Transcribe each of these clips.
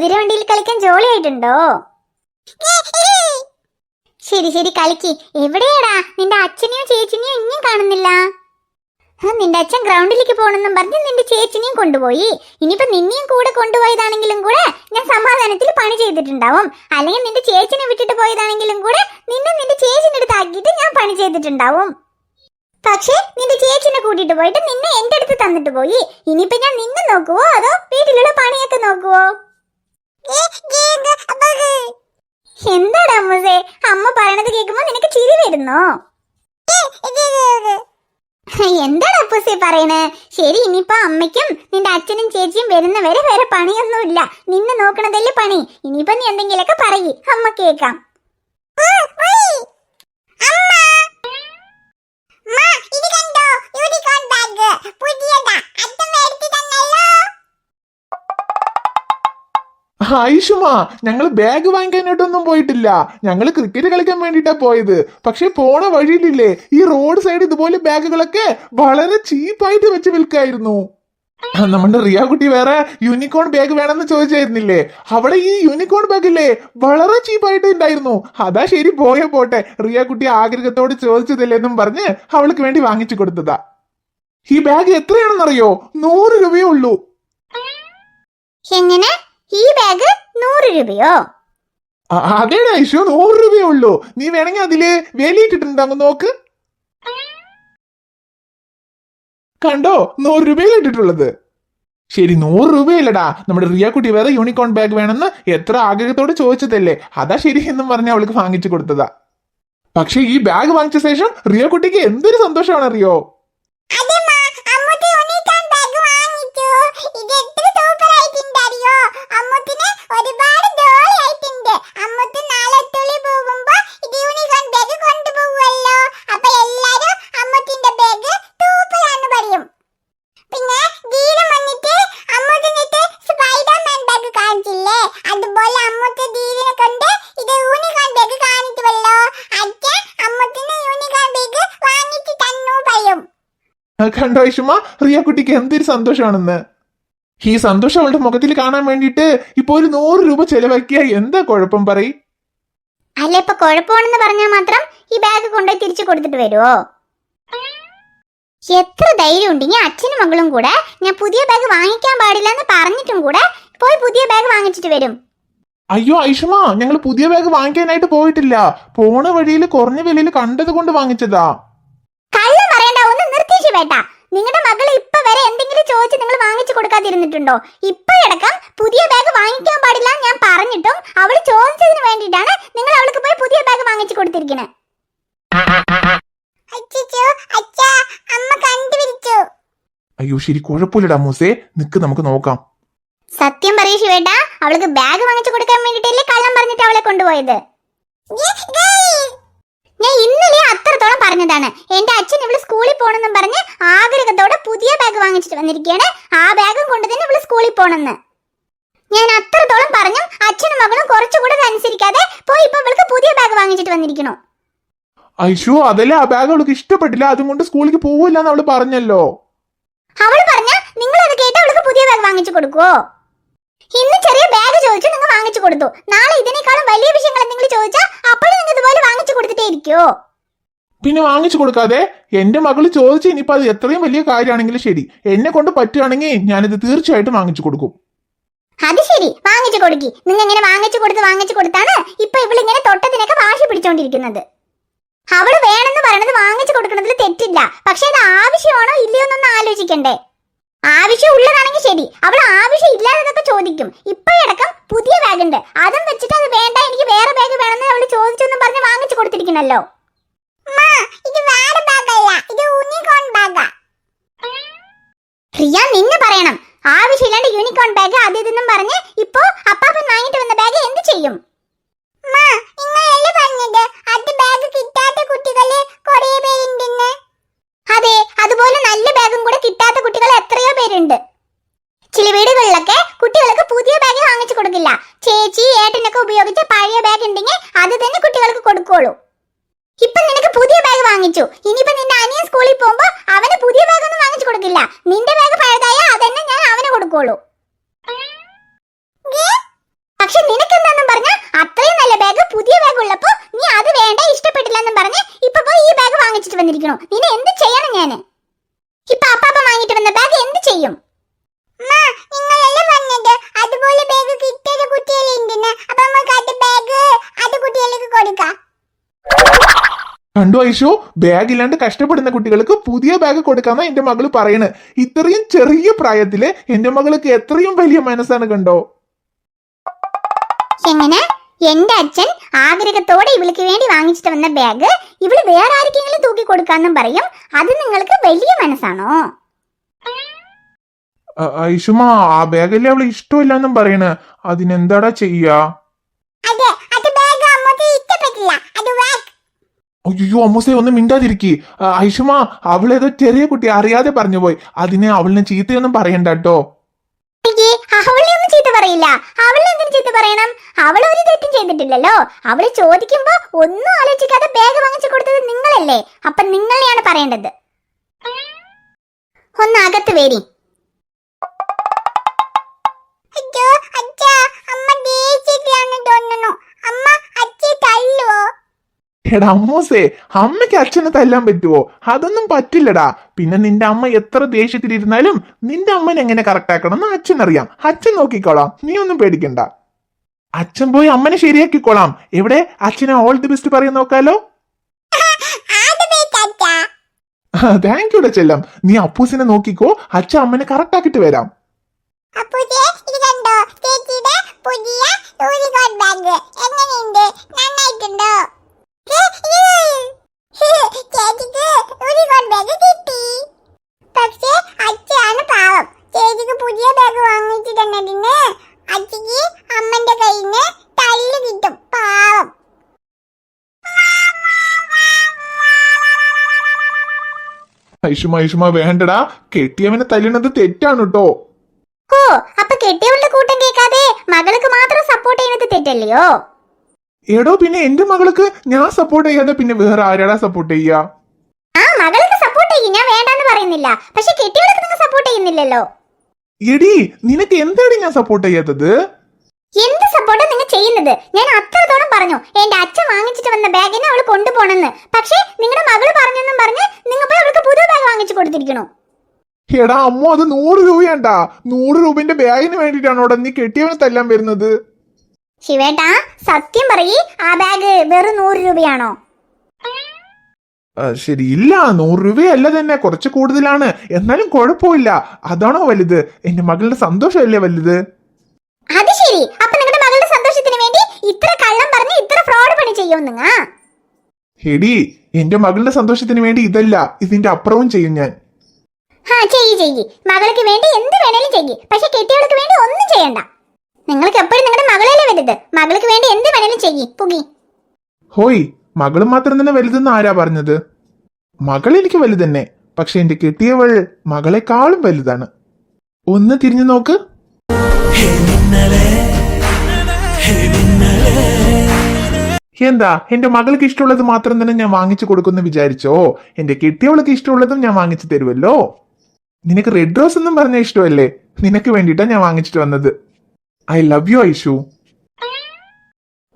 കുതിരവണ്ടിയിൽ കളിക്കാൻ ജോളിയായിട്ടുണ്ടോ? ശരി ശരി കളിക്ക്. എവിടെയാടാ? നിന്റെ അച്ഛനെയോ ചേച്ചിനെയോ ഇനിയും കാണുന്നില്ല. നിന്റെ അച്ഛൻ ഗ്രൗണ്ടിലേക്ക് പോകണമെന്നും പറഞ്ഞ് നിന്റെ ചേച്ചിനെയും കൊണ്ടുപോയി. ഇനിയിപ്പോ നിന്നെയും കൂടെ കൊണ്ടുപോയതാണെങ്കിലും കൂടെ ഞാൻ സമാധാനത്തിൽ പണി ചെയ്തിട്ടുണ്ടാവും. അല്ലെങ്കിൽ നിന്റെ ചേച്ചിനെ വിട്ടിട്ട് പോയതാണെങ്കിലും കൂടെ നിന്നെ നിന്റെ ചേച്ചിന്റെ അടുത്ത് ആക്കിയിട്ട് ഞാൻ പണി ചെയ്തിട്ടുണ്ടാവും. പക്ഷേ നിന്റെ ചേച്ചിനെ കൂട്ടിട്ട് പോയിട്ട് നിന്നെ എന്റെ അടുത്ത് തന്നിട്ട് പോയി. ഇനിയിപ്പോ ഞാൻ നിന്നെ നോക്കുവോ? അതോ വീട്ടിലുള്ള പണിയൊക്കെ നോക്കുവോ? എന്താടാ അമ്മൂസേ? അമ്മ പറയണത് കേൾക്കുമ്പോ നിനക്ക് ചിരി വരുന്നോ? എന്താണ് അപ്പൂസേ പറയണേ? ശരി ഇനിയിപ്പോ അമ്മയ്ക്കും നിന്റെ അച്ഛനും ചേച്ചിയും വരുന്നവരെ വേറെ പണിയൊന്നുമില്ല. നിന്നെ നോക്കണതല്ലേ പണി. ഇനിയിപ്പോ നീ എന്തെങ്കിലുമൊക്കെ പറയ്. അമ്മ കേക്കാം ഐഷുമാ ഞങ്ങൾ ബാഗ് വാങ്ങിക്കാനായിട്ടൊന്നും പോയിട്ടില്ല. ഞങ്ങൾ ക്രിക്കറ്റ് കളിക്കാൻ വേണ്ടിയിട്ടാ പോയത്. പക്ഷെ പോണ വഴിയിലില്ലേ ഈ റോഡ് സൈഡ് ഇതുപോലെ ബാഗുകളൊക്കെ വളരെ ചീപ്പായിട്ട് വെച്ച് വിൽക്കായിരുന്നു. നമ്മുടെ റിയ കുട്ടി വേറെ യൂണിക്കോൺ ബാഗ് വേണമെന്ന് ചോദിച്ചായിരുന്നില്ലേ? അവിടെ ഈ യൂണിക്കോൺ ബാഗില്ലേ വളരെ ചീപ്പായിട്ട് ഉണ്ടായിരുന്നു. അതാ ശരി പോയ പോട്ടെ. റിയ കുട്ടി ആഗ്രഹത്തോട് ചോദിച്ചതല്ലേ എന്നും പറഞ്ഞ് അവൾക്ക് വേണ്ടി വാങ്ങിച്ചു കൊടുത്തതാ. ഈ ബാഗ് എത്രയാണെന്നറിയോ? നൂറ് രൂപയേ ഉള്ളൂ. എങ്ങനെ? ഈ ബാഗ് നൂറ് രൂപയോ? അതേടാ ഐഷു നൂറ് രൂപയേ ഉള്ളൂ. നീ വേണമെങ്കിൽ അതിൽ വേലിയിട്ടിട്ടുണ്ടോ? നോക്ക്. കണ്ടോ? നൂറ് രൂപയിൽ ഇട്ടിട്ടുള്ളത്. ശരി നൂറ് രൂപയില്ലടാ. നമ്മുടെ റിയാക്കുട്ടി കുട്ടി വേറെ യൂണിക്കോൺ ബാഗ് വേണമെന്ന് എത്ര ആഗ്രഹത്തോട് ചോദിച്ചതല്ലേ. അതാ ശരി എന്നും പറഞ്ഞ് അവൾക്ക് വാങ്ങിച്ചു കൊടുത്തതാ. പക്ഷെ ഈ ബാഗ് വാങ്ങിച്ച ശേഷം റിയാക്കുട്ടിക്ക് കുട്ടിക്ക് എന്തൊരു സന്തോഷമാണ് അറിയോ അമ്മൂട്ട് ദീദിനെ കൊണ്ട് ഇത് യൂണിക്കോൺ ബാഗ് കാണിച്ചുവല്ലോ അച്ഛൻ അമ്മൂട്ടിന് യൂണിക്കോൺ ബാഗ് വാങ്ങിച്ചു തന്നു പറയും. കണ്ടോ ഐഷുമ റിയ കുട്ടിക്ക് എന്തൊരു സന്തോഷമാണെന്ന്. ഈ സന്തോഷം അവളുടെ മുഖത്തിൽ കാണാൻ വേണ്ടിട്ട് ഇപ്പൊ ഒരു നൂറ് രൂപ ചെലവാക്കിയ എന്താ കുഴപ്പം പറയും? അല്ല ഇപ്പൊ കുഴപ്പമാണെന്ന് പറഞ്ഞാൽ മാത്രം ഈ ബാഗ് കൊണ്ടുപോയി തിരിച്ചു കൊടുത്തിട്ട് വരുമോ എത്ര ധൈര്യം ഉണ്ടെങ്കിൽ അച്ഛനും മകളും കൂടെ ഞാൻ പുതിയ ബാഗ് വാങ്ങിക്കാൻ പാടില്ല എന്ന് പറഞ്ഞിട്ടും കൂടെ പോയി പുതിയ ബാഗ് വാങ്ങിച്ചിട്ട് വരും. അയ്യോ ഐഷമ ഞങ്ങൾ പുതിയ ബാഗ് വാങ്ങിക്കാനായിട്ട് പോയിട്ടില്ല. പോണ വഴിയിൽ കുറഞ്ഞ വിലയിൽ കണ്ടത് കൊണ്ട് വാങ്ങിച്ചതാ. കള്ളം പറയണ്ട ഒന്ന് നിർത്തിച്ചു വേട്ട നിങ്ങളുടെ മകൾ ഇപ്പൊ വരെ എന്തെങ്കിലും ചോദിച്ച് നിങ്ങൾ വാങ്ങിച്ചു കൊടുക്കാതിരുന്നിട്ടുണ്ടോ? ഇപ്പോഴടക്കം പുതിയ ബാഗ് വാങ്ങിക്കാൻ പാടില്ല ഞാൻ പറഞ്ഞിട്ടും അവൾ ചോദിച്ചതിന് വേണ്ടിയിട്ടാണ് നിങ്ങൾ അവൾക്ക് പോയി പുതിയ ബാഗ് വാങ്ങിച്ചു കൊടുത്തിരിക്കുന്നത് അയ്യോ ശരി കുഴപ്പമില്ലടാ മൂസേ. നിക്ക് നമുക്ക് നോക്കാം. സത്യം പറയൂ ശിവേട്ട അവൾക്ക് ബാഗ് വാങ്ങിച്ചു കൊടുക്കാൻ വേണ്ടിട്ടല്ലേ കള്ളം പറഞ്ഞിട്ട് അവളെ കൊണ്ടുപോയത്. ഞാൻ ഇന്നലെ അത്രത്തോളം പറഞ്ഞതാണ്. എന്റെ അച്ഛൻ ഇവൾ സ്കൂളിൽ പോണെന്നും പറഞ്ഞ് ആഗ്രഹത്തോടെ പുതിയ ബാഗ് വാങ്ങിച്ചിട്ട് വന്നിരിക്കുകയാണ്. ആ ബാഗും കൊണ്ട് തന്നെ ഇവൾ സ്കൂളിൽ പോണെന്ന്. ഞാൻ അത്രത്തോളം പറഞ്ഞു അച്ഛനും മകളും കുറച്ചുകൂടെ അനുസരിക്കാതെ പോയി ഇപ്പൊ ഇവൾക്ക് പുതിയ ബാഗ് വാങ്ങിച്ചിട്ട് വന്നിരിക്കണോ ഐഷു അതല്ലേ ആ ബാഗ് അവൾക്ക് ഇഷ്ടപ്പെട്ടില്ല? അതും കൊണ്ട് സ്കൂളിലേക്ക് പോവില്ല എന്ന് അവൾ പറഞ്ഞല്ലോ. അവൾ പറഞ്ഞ നിങ്ങൾ അത് കേട്ട് അവൾക്ക് പുതിയ ബാഗ് വാങ്ങിച്ചു കൊടുക്കുവോ? ഇന്ന് ചെറിയ ബാഗ് ചോദിച്ചു നിങ്ങൾ വാങ്ങിച്ചു കൊടുത്തു. നാളെ ഇതിനേക്കാളും വലിയ വിഷയങ്ങൾ എന്തെങ്കിലും ചോദിച്ചാൽ അപ്പോഴും നിങ്ങൾ ഇതുപോലെ വാങ്ങിച്ചു കൊടുത്തിട്ടേ ഇരിക്കോ. പിന്നെ വാങ്ങിച്ചു കൊടുക്കാതെ എന്റെ മകൾ ചോദിച്ചു ഇനിയിപ്പോ അത് എത്രയും വലിയ കാര്യമാണെങ്കിലും ശരി. എന്നെ കൊണ്ട് പറ്റുകയാണെങ്കിൽ ഞാനിത് തീർച്ചയായിട്ടും വാങ്ങിച്ചു കൊടുക്കും. അത് ശരി. വാങ്ങിച്ചു കൊടുക്കി. നിങ്ങൾ ഇങ്ങനെ വാങ്ങിച്ചു കൊടുത്ത് വാങ്ങിച്ചു കൊടുത്താണ് ഇപ്പൊ ഇവളിങ്ങനെ തൊട്ടത്തിനൊക്കെ വാശി പിടിച്ചോണ്ടിരിക്കുന്നത്. അവൾ വേണമെന്ന് പറയണത് വാങ്ങിച്ചു കൊടുക്കുന്നതിൽ തെറ്റില്ല. പക്ഷെ അത് ആവശ്യമാണോ ഇല്ലയോ എന്നൊന്ന് ആലോചിക്കണ്ടേ. ആവശ്യം ഉള്ളതാണെങ്കിൽ ശരി. അവൾ ആവശ്യം ഇല്ലാത്തതൊക്കെ ചോദിക്കും ഇപ്പോഴടക്കം പുതിയ ബാഗ് ഉണ്ട് അതും വെച്ചിട്ട് അത് വേണ്ട എനിക്ക് വേറെ ബാഗ് വേണമെന്ന് അവൾ ചോദിച്ചെന്നും പറഞ്ഞ് വാങ്ങിച്ചു കൊടുത്തിരിക്കണല്ലോ. ബാഗാ റിയ നിന്നെ പറയണം. ആവശ്യമില്ലാണ്ട് യൂണിക്കോൺ ബാഗ് അത് ഇതെന്നും പറഞ്ഞ് ഇപ്പോ അപ്പാപ്പൻ വാങ്ങിട്ട് വന്ന ബാഗ് എന്ത് ചെയ്യും? അതെ അതുപോലെ നല്ല ബാഗും കൂടെ കിട്ടാത്ത കുട്ടികൾ എത്രയോ പേരുണ്ട്. ചില വീടുകളിലൊക്കെ കുട്ടികൾക്ക് പുതിയ ബാഗ് വാങ്ങിച്ചു കൊടുക്കില്ല. ചേച്ചി ഏട്ടനൊക്കെ ഉപയോഗിച്ച പഴയ ബാഗ് ഉണ്ടെങ്കിൽ അത് തന്നെ കുട്ടികൾക്ക് കൊടുക്കുള്ളൂ. ഇപ്പൊ നിനക്ക് പുതിയ ബാഗ് വാങ്ങിച്ചു. ഇനിയിപ്പോ നിന്റെ അനിയൻ സ്കൂളിൽ പോകുമ്പോ അവന് പുതിയ ബാഗ് ഒന്നും വാങ്ങിച്ചു കൊടുക്കില്ല. നിന്റെ ബാഗ് പഴയതായ അതന്നെ ഞാൻ അവന് കൊടുക്കുള്ളൂ. പുതിയ ബാഗ് ഉള്ളപ്പോ നീ അത് വേണ്ട ഇഷ്ടപ്പെട്ടില്ലെന്നും പറഞ്ഞ് ബാഗ് വാങ്ങിച്ചിട്ട് വന്നിരിക്കണോ. നിന്നെ എന്ത് ചെയ്യണം ഞാൻ? ഇപ്പൊ അപ്പാപ്പ വാങ്ങിട്ട് വന്ന ബാഗ് എന്ത് ചെയ്യും? അതുപോലെ ബാഗ് കിട്ടിയത് കുട്ടികളുണ്ടെന്ന് അപ്പൊ നമുക്ക് അത് ബാഗ് അത് കുട്ടികൾക്ക് കൊടുക്കാം. കണ്ടു ഐഷു? ബാഗ് ഇല്ലാണ്ട് കഷ്ടപ്പെടുന്ന കുട്ടികൾക്ക് പുതിയ ബാഗ് കൊടുക്കാന്ന എന്റെ മകൾ പറയണ്. ഇത്രയും ചെറിയ പ്രായത്തിൽ എന്റെ മകൾക്ക് എത്രയും വലിയ മനസ്സാണ് കണ്ടോ? എന്റെ അച്ഛൻ ആഗ്രഹത്തോടെ ഇവൾക്ക് വേണ്ടി വാങ്ങിച്ചിട്ട് വന്ന ബാഗ് ഇവൾ വേറെ ആർക്കെങ്കിലും തൂക്കി കൊടുക്കാന്നും പറയും. അത് നിങ്ങൾക്ക് വലിയ മനസ്സാണോ? ഐഷുമ ആ ബാഗല്ലേ അവൾ ഇഷ്ടമില്ലെന്നും പറയണ്. അതിനെന്താടാ ചെയ്യാ? അയ്യോ അമ്മൂസേ ഒന്ന് മിണ്ടാതിരിക്കി. ഐഷുമ അവളേതോ ചെറിയ കുട്ടി അറിയാതെ പറഞ്ഞുപോയി അതിനെ അവളിനെ ചീത്തയൊന്നും പറയണ്ട കേട്ടോ. അവളെ ഒന്നും ചീത്ത പറയില്ല. അവളെ എന്തിനു ചീത്ത പറയണം? അവൾ ഒരു തെറ്റും ചെയ്തിട്ടില്ലല്ലോ. അവൾ ചോദിക്കുമ്പോ ഒന്നും ആലോചിക്കാതെ ബാഗ് വാങ്ങിച്ചു കൊടുത്തത് നിങ്ങളല്ലേ? അപ്പൊ നിങ്ങളെയാണ് പറയേണ്ടത്. ഒന്ന് അകത്ത് വേരി. എടാ അമ്മൂസേ അമ്മയ്ക്ക് അച്ഛനെ തല്ലാൻ പറ്റുമോ അതൊന്നും പറ്റില്ലടാ. പിന്നെ നിന്റെ അമ്മ എത്ര ദേഷ്യത്തിലിരുന്നാലും നിന്റെ അമ്മനെ എങ്ങനെ കറക്റ്റ് ആക്കണം എന്ന് അച്ഛൻ അറിയാം അച്ഛൻ നോക്കിക്കോളാം. നീ ഒന്നും പേടിക്കണ്ട. അച്ഛൻ പോയി അമ്മനെ ശരിയാക്കിക്കോളാം. എവിടെ? അച്ഛനെ ഓൾ ദി ബെസ്റ്റ് പറയാൻ നോക്കാലോ. താങ്ക് യുടെ ചെല്ലം. നീ അപ്പൂസിനെ നോക്കിക്കോ. അച്ഛൻ അമ്മനെ കറക്റ്റ് ആക്കിട്ട് വരാം. പുതിയ ബാഗ്. എങ്ങനെയുണ്ട്? നന്നായിട്ടുണ്ടോ? ചേച്ചിക്ക് യൂണിക്കോൺ ബാഗ് കിട്ടി പക്ഷേ അച്ഛയാണ് പാവം ചേച്ചിക്ക് പുതിയ ബാഗ് വാങ്ങിച്ചു തന്നതിന് അച്ഛക്ക് അമ്മന്റെ കയ്യിൽ നിന്ന് തല്ല് കിട്ടും പാവം ഐഷുമ ഐഷുമ വേണ്ടടാ. കെട്ടിയവനെ തല്ലുന്നത് തെറ്റാണ് കേട്ടോ ഓ അപ്പൊ കെട്ടിയവളുടെ കൂട്ടം കേൾക്കാതെ മകൾക്ക് മാത്രം സപ്പോർട്ട് ചെയ്യുന്നത് തെറ്റല്ലയോ? എടോ പിന്നെ എന്റെ മകൾക്ക് ഞാൻ സപ്പോർട്ട് ചെയ്യാതെ പിന്നെ വേറെ ആരാടാ സപ്പോർട്ട് ചെയ്യാ? ആ മകൾക്ക് സപ്പോർട്ട് ചെയ്യും ഞാൻ വേണ്ടെന്ന് പറയുന്നില്ല. പക്ഷെ കെട്ടിയവർക്ക് നിങ്ങൾ സപ്പോർട്ട് ചെയ്യുന്നില്ലല്ലോ. എടി നിനക്ക് എന്താണ് ഞാൻ സപ്പോർട്ട് ചെയ്യാത്തത്? എന്ത് സപ്പോർട്ട് നിങ്ങൾ ചെയ്യുന്നത്? ഞാൻ അത്രത്തോളം പറഞ്ഞു. എന്റെ അച്ഛൻ വാങ്ങിച്ചിട്ട് വന്ന ബാഗിനെ അവൾ കൊണ്ടുപോണെന്ന്. പക്ഷേ നിങ്ങളുടെ മകൾ പറഞ്ഞെന്നും പറഞ്ഞ് നിങ്ങൾ പോയി അവൾക്ക് പുതിയ ബാഗ് വാങ്ങിച്ചു കൊടുത്തിരിക്കണു. എടാ അമ്മ അത് നൂറ് രൂപയാണ്ടാ. നൂറ് രൂപന്റെ ബാഗിന് വേണ്ടിട്ടാണോടാ നീ കെട്ടിയവനെ തല്ലാൻ വരുന്നത്? ശിവേട്ടാ സത്യം പറയി ആ ബാഗ് വെറും നൂറ് രൂപയാണോ? ആ, ശരി. ഇല്ല നൂറ് രൂപയല്ല തന്നെ. കുറച്ച് കൂടുതലാണ്. എന്നാലും കുഴപ്പമില്ല. അതാണോ വലുത്? എന്റെ മകളുടെ സന്തോഷമല്ലേ വലുത്? അത് ശരി. അപ്പൊ നിങ്ങളുടെ മകളുടെ സന്തോഷത്തിന് വേണ്ടി ഇത്ര കള്ളം പറഞ്ഞ് ഇത്ര ഫ്രോഡ് പണി ചെയ്യും നിങ്ങ എടി എന്റെ മകളുടെ സന്തോഷത്തിന് വേണ്ടി ഇതല്ല. ഇതിന്റെ അപ്പുറവും ചെയ്യും ഞാൻ. ആ ചെയ്യ് ചെയ്യ്. മകൾക്ക് വേണ്ടി എന്ത് വേണേലും ചെയ്യ്. പക്ഷെ കെട്ടിയവൾക്ക് വേണ്ടി ഒന്നും ചെയ്യണ്ട. നിങ്ങൾക്ക് എപ്പോഴും നിങ്ങളുടെ മകളല്ലേ വലുത്? മകൾക്ക് വേണ്ടി എന്ത് വേണേലും ചെയ്യി പുകി. ഹോയ് മകൾ മാത്രം തന്നെ വലുതെന്ന് ആരാ പറഞ്ഞത്? മകൾ എനിക്ക് വലുതന്നെ പക്ഷെ എന്റെ കിട്ടിയവൾ മകളെക്കാളും വലുതാണ്. ഒന്ന് തിരിഞ്ഞു നോക്ക്. എന്താ എന്റെ മകൾക്ക് ഇഷ്ടമുള്ളത് മാത്രം തന്നെ ഞാൻ വാങ്ങിച്ചു കൊടുക്കുന്നു വിചാരിച്ചോ? എന്റെ കിട്ടിയവൾക്ക് ഇഷ്ടമുള്ളതും ഞാൻ വാങ്ങിച്ചു തരുമല്ലോ നിനക്ക് റെഡ് റോസ് എന്നും പറഞ്ഞ ഇഷ്ടമല്ലേ? നിനക്ക് വേണ്ടിയിട്ടാണ് ഞാൻ വാങ്ങിച്ചിട്ട് വന്നത്. I love you Aishu.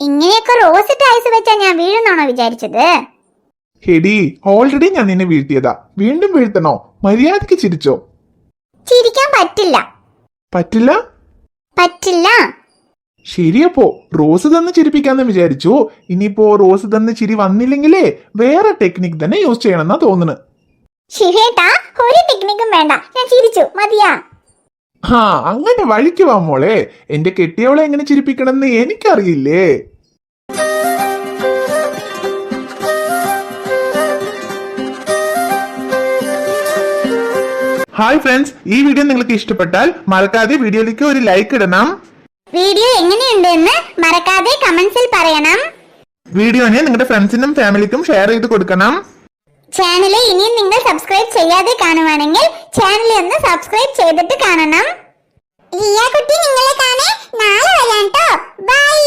ഇങ്ങനെയൊക്കെ റോസിട്ട് ഐസ് വെച്ചാ ഞാൻ വീഴുന്നാണോ വിചാരിച്ചത്? ഹെടി ഓൾറെഡി ഞാൻ നിന്നെ വീഴ്ത്തിയതാ. വീണ്ടും വീഴ്ത്തണോ? മര്യാദയ്ക്ക് ചിരിച്ചോ. ചിരിക്കാൻ പറ്റില്ല. പറ്റില്ല? പറ്റില്ല. ശരിയപ്പോ റോസ് തന്നെ ചിരിപ്പിക്കാന്ന് വിചാരിച്ചു. ഇനിയിപ്പോ റോസ് തന്നെ ചിരി വന്നില്ലെങ്കിലേ വേറെ ടെക്നിക് തന്നെ യൂസ് ചെയ്യണമെന്നാ തോന്നുന്നു. ശിവേട്ടാ ഒരു ടെക്നിക്കും വേണ്ട. ഞാൻ ചിരിച്ചു. മതിയാ. ആ അങ്ങനെ വഴിക്ക് വാ മോളെ. എന്റെ കെട്ടിയവളെ എങ്ങനെ ചിരിപ്പിക്കണമെന്ന് എനിക്കറിയില്ലേ. ഹായ് ഫ്രണ്ട്സ് ഈ വീഡിയോ നിങ്ങൾക്ക് ഇഷ്ടപ്പെട്ടാൽ മറക്കാതെ വീഡിയോയിലേക്ക് ഒരു ലൈക്ക് ഇടണം. വീഡിയോ എങ്ങനെയുണ്ട് എന്ന് മറക്കാതെ കമന്റ്സിൽ പറയണം. വീഡിയോനെ നിങ്ങളുടെ ഫ്രണ്ട്സിനും ഫാമിലിക്കും ഷെയർ ചെയ്ത് കൊടുക്കണം. ചാനൽ ഇനിയും നിങ്ങൾ സബ്സ്ക്രൈബ് ചെയ്യാതെ കാണുവാണെങ്കിൽ ചാനൽ ഒന്ന് സബ്സ്ക്രൈബ് ചെയ്തിട്ട് കാണണം. ലിയ കുട്ടി നിങ്ങളെ കാണേ. നാളെ വരാം കേട്ടോ ബൈ